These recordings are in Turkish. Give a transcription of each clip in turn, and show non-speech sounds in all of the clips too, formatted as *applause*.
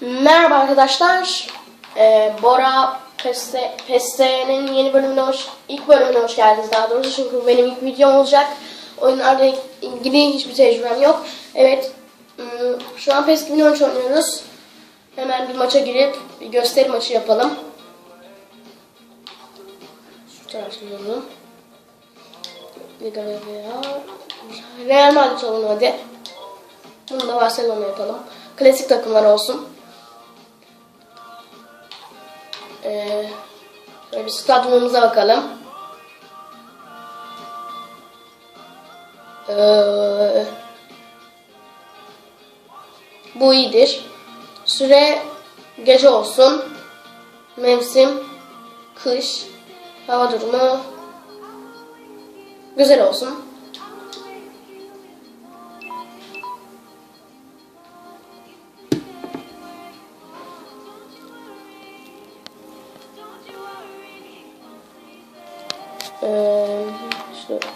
Merhaba arkadaşlar. Ee, Bora Peste, Peste'nin yeni bölümüne hoş, ilk bölümüne hoş geldiniz daha doğrusu çünkü benim ilk videom olacak. Oyunlarla ilgili hiçbir tecrübem yok. Evet, ım, şu an PES 2013 oynuyoruz. Hemen bir maça girip bir gösteri maçı yapalım. Şu taraftan alalım. Real Madrid olalım hadi. Bunu da Barcelona yapalım. Klasik takımlar olsun. Bir stadyumumuza bakalım. Ee, bu iyidir. Süre gece olsun. Mevsim kış. Hava durumu güzel olsun.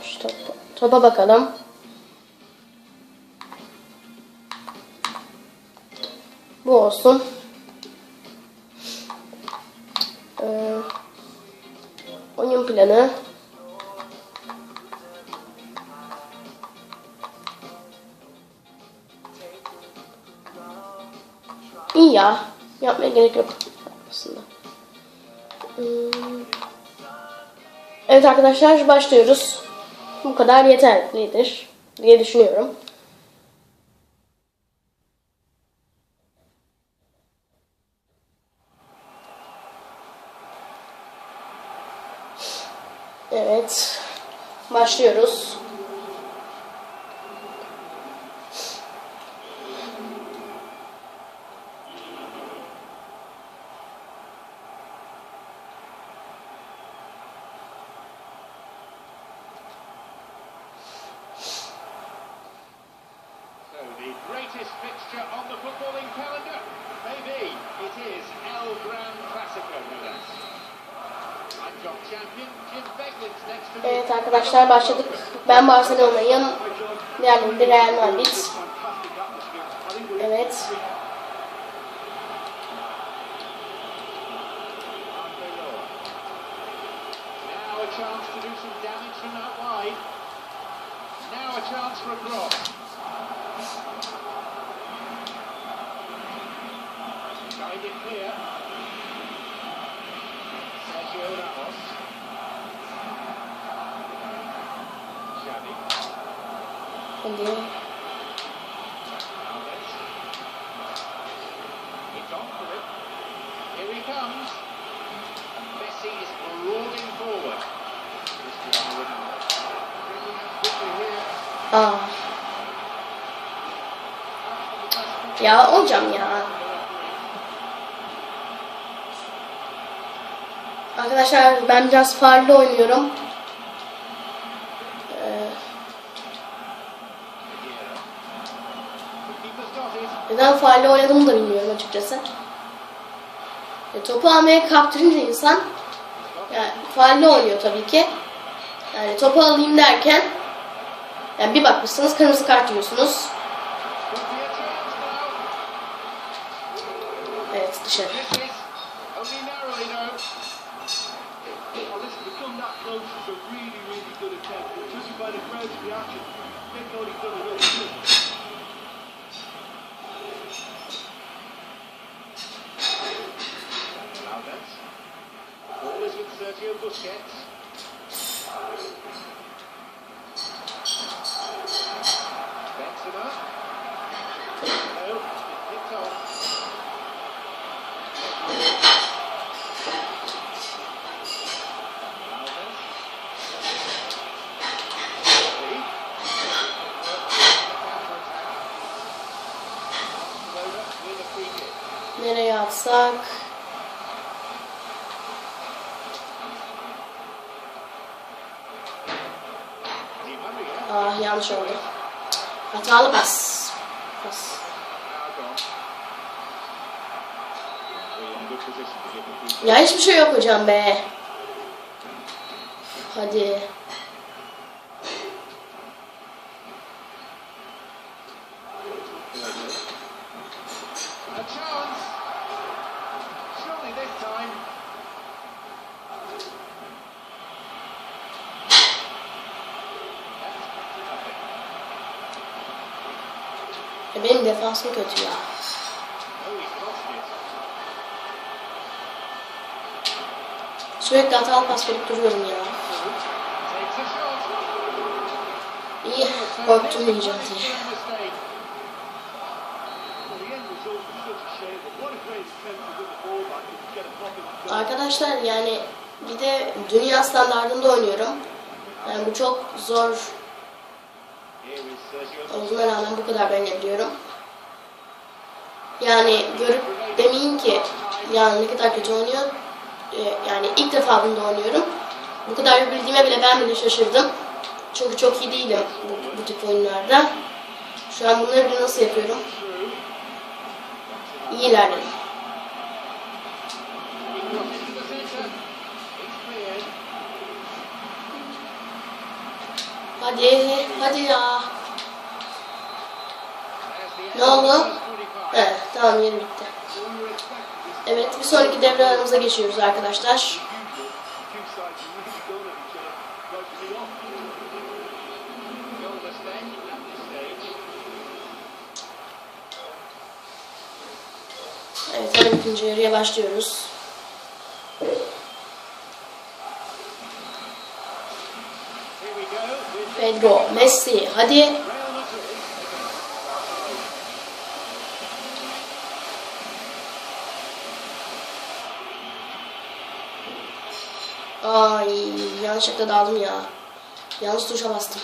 Şu topa, topa bakalım. Bu olsun. Ee, oyun planı. İyi ya. Yapmaya gerek yok aslında. Hmm. Evet arkadaşlar başlıyoruz. Bu kadar yeterlidir diye düşünüyorum. Evet. Başlıyoruz. Evet arkadaşlar başladık. Ben Barcelona'yım. Diğerleri de Real Madrid. Evet. Now a chance to do here. Aa. Ya hocam ya. Arkadaşlar ben biraz farklı oynuyorum. Neden farklı oynadığımı da bilmiyorum açıkçası. E, topu almaya kaptırınca insan yani farklı oynuyor tabii ki. Yani topu alayım derken yani bir bakmışsınız kırmızı kart yiyorsunuz. Evet dışarı. Sergio Busquets. Benzema. No, it's off. A free kick. Nereye atsak? Ah yanlış oldu. Hatalı pas. Pas. Ya hiçbir şey yok hocam be. Hadi. Benim defansım kötü ya. Sürekli hatalı pas verip duruyorum ya. İyi korktum diyeceğim diye. Arkadaşlar yani bir de dünya standartında oynuyorum. Yani bu çok zor Olduğuna rağmen bu kadar oynayabiliyorum. Yani görüp demeyin ki yani ne kadar kötü oynuyor. Ee, yani ilk defa bunda oynuyorum. Bu kadar yapabildiğime bile ben bile şaşırdım. Çünkü çok iyi değilim bu, bu tip oyunlarda. Şu an bunları nasıl yapıyorum? İyi. Hadi, hadi ya. Ne oldu? 45. Evet, tamam yeri bitti. Evet, bir sonraki devre aramıza geçiyoruz arkadaşlar. Two sides really going at Pedro, Messi, hadi. Ay, yanlışlıkla daldım ya. Yanlış tuşa bastım.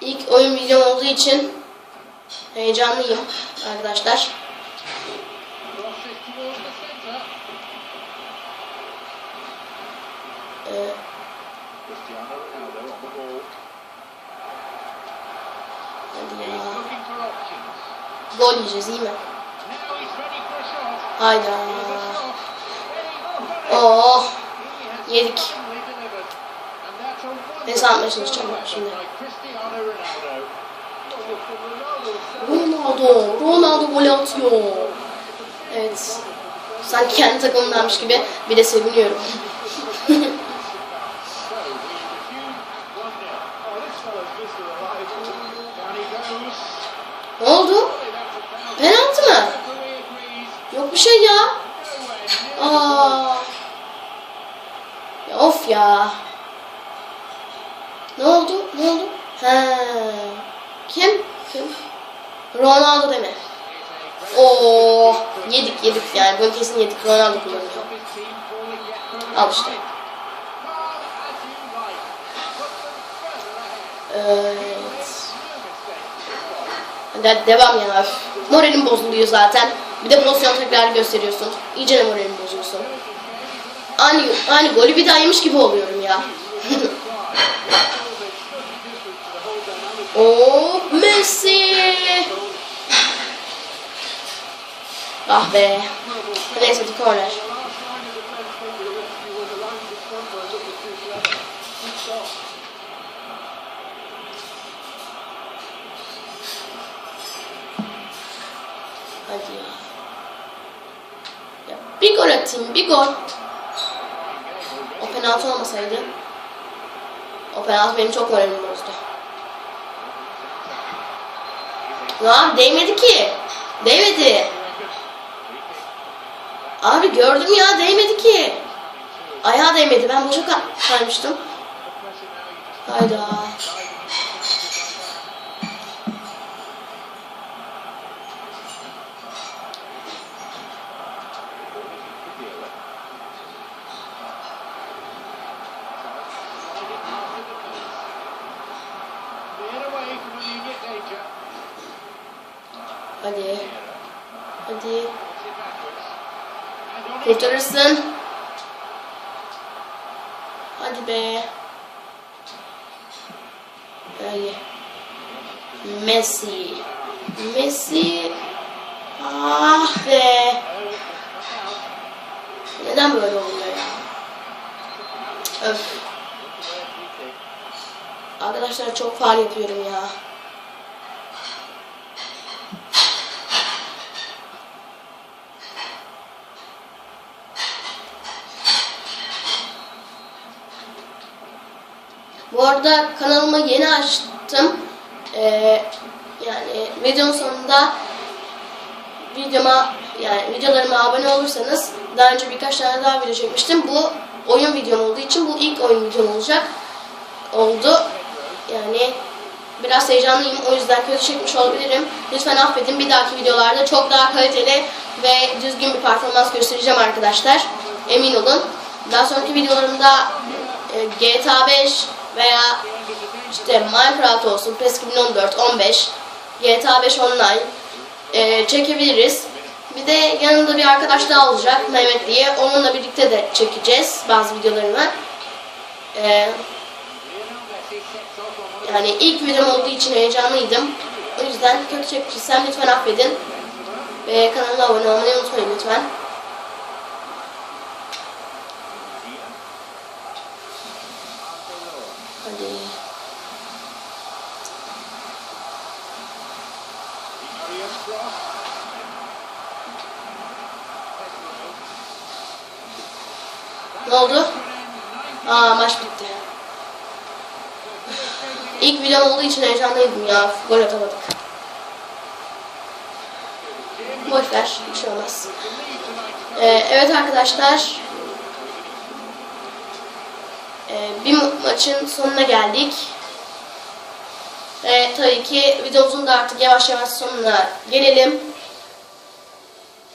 İlk oyun videom olduğu için heyecanlıyım arkadaşlar. Options. Gol yiyeceğiz mi? Hayda. Oh, yedik. finally delivered. And that's a wonderful Ne sanmaya çalışacağım şimdi? Ronaldo, Ronaldo gol atıyor. Evet. Sanki kendi takımındanmış gibi bir de seviniyorum. Bir şey ya. Aa. Of ya. Ne oldu? Ne oldu? He. Kim? Kim? Ronaldo deme. Oo, yedik yedik yani bunu kesin yedik Ronaldo kullanıyor. Al işte. Evet. Hadi devam ya. Moralim bozuluyor zaten. Bir de pozisyon tekrar gösteriyorsun. İyice de moralimi bozuyorsun. Aynı, aynı golü bir daha yemiş gibi oluyorum ya. *laughs* Oo Messi. *laughs* Ah be. Neyse bir corner. Atayım, bir gol. O penaltı olmasaydı. O penaltı benim çok moralimi bozdu. Lan değmedi ki. Değmedi. Abi gördüm ya değmedi ki. Ayağa değmedi. Ben boşa ka- kaymıştım. Hayda. Hadi. Hadi. Kurtarırsın. Hadi be. Hadi. Messi. Messi. Ah be. Neden böyle oluyor ya? Öf. Arkadaşlar çok faal yapıyorum ya. Bu arada kanalımı yeni açtım. Ee, yani videonun sonunda videoma yani videolarıma abone olursanız daha önce birkaç tane daha video çekmiştim. Bu oyun videom olduğu için bu ilk oyun videom olacak. Oldu. Yani biraz heyecanlıyım. O yüzden kötü çekmiş olabilirim. Lütfen affedin. Bir dahaki videolarda çok daha kaliteli ve düzgün bir performans göstereceğim arkadaşlar. Emin olun. Daha sonraki videolarımda e, GTA 5 veya işte Minecraft olsun, PES 2014, 15, GTA 5 Online e, çekebiliriz. Bir de yanımda bir arkadaş daha olacak Mehmet diye. Onunla birlikte de çekeceğiz bazı videolarını. E, yani ilk videom olduğu için heyecanlıydım. O yüzden kötü çekmişsem lütfen affedin. Ve kanala abone olmayı unutmayın lütfen. Hadi. Ne oldu? Aa maç bitti. İlk videom olduğu için heyecanlıydım ya. Gol atamadık. Boş ver. Bir şey olmaz. Ee, evet arkadaşlar. Ee, bir ma- maçın sonuna geldik. Ve tabii ki videomuzun da artık yavaş yavaş sonuna gelelim.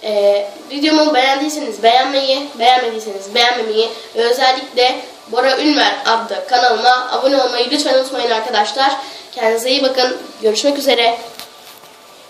Ee, videomu beğendiyseniz beğenmeyi, beğenmediyseniz beğenmemeyi ve özellikle Bora Ünver adlı kanalıma abone olmayı lütfen unutmayın arkadaşlar. Kendinize iyi bakın. Görüşmek üzere.